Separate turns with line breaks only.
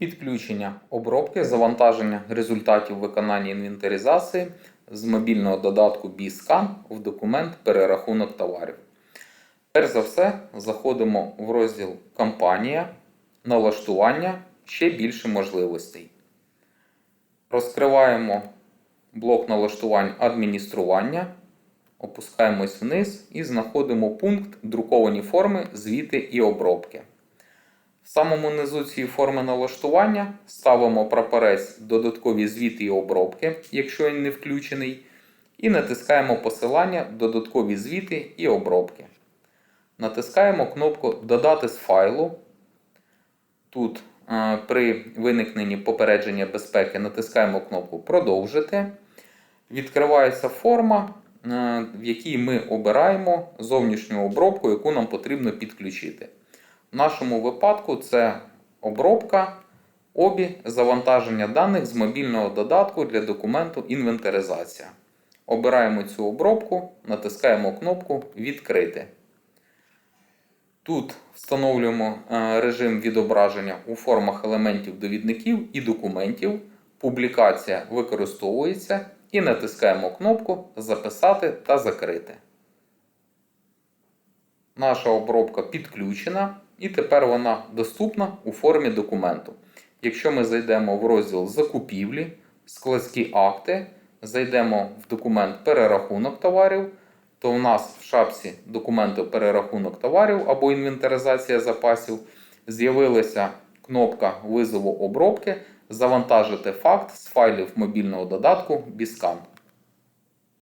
Підключення обробки, завантаження результатів виконання інвентаризації з мобільного додатку BScan в документ перерахунок товарів. Перш за все, заходимо в розділ Компанія, налаштування, ще більше можливостей. Розкриваємо блок налаштувань адміністрування, опускаємось вниз і знаходимо пункт Друковані форми, звіти і обробки. В самому низу цієї форми налаштування ставимо прапорець додаткові звіти і обробки, якщо він не включений, і натискаємо посилання Додаткові звіти і обробки. Натискаємо кнопку Додати з файлу. Тут е, при виникненні попередження безпеки натискаємо кнопку Продовжити. Відкривається форма, е, в якій ми обираємо зовнішню обробку, яку нам потрібно підключити. В нашому випадку це обробка, обі, завантаження даних з мобільного додатку для документу інвентаризація. Обираємо цю обробку, натискаємо кнопку Відкрити. Тут встановлюємо е, режим відображення у формах елементів довідників і документів. Публікація використовується і натискаємо кнопку Записати та закрити. Наша обробка підключена і тепер вона доступна у формі документу. Якщо ми зайдемо в розділ Закупівлі, складські акти, зайдемо в документ Перерахунок товарів, то в нас в шапці документу Перерахунок товарів або інвентаризація запасів з'явилася кнопка визову обробки Завантажити факт з файлів мобільного додатку BISCAN.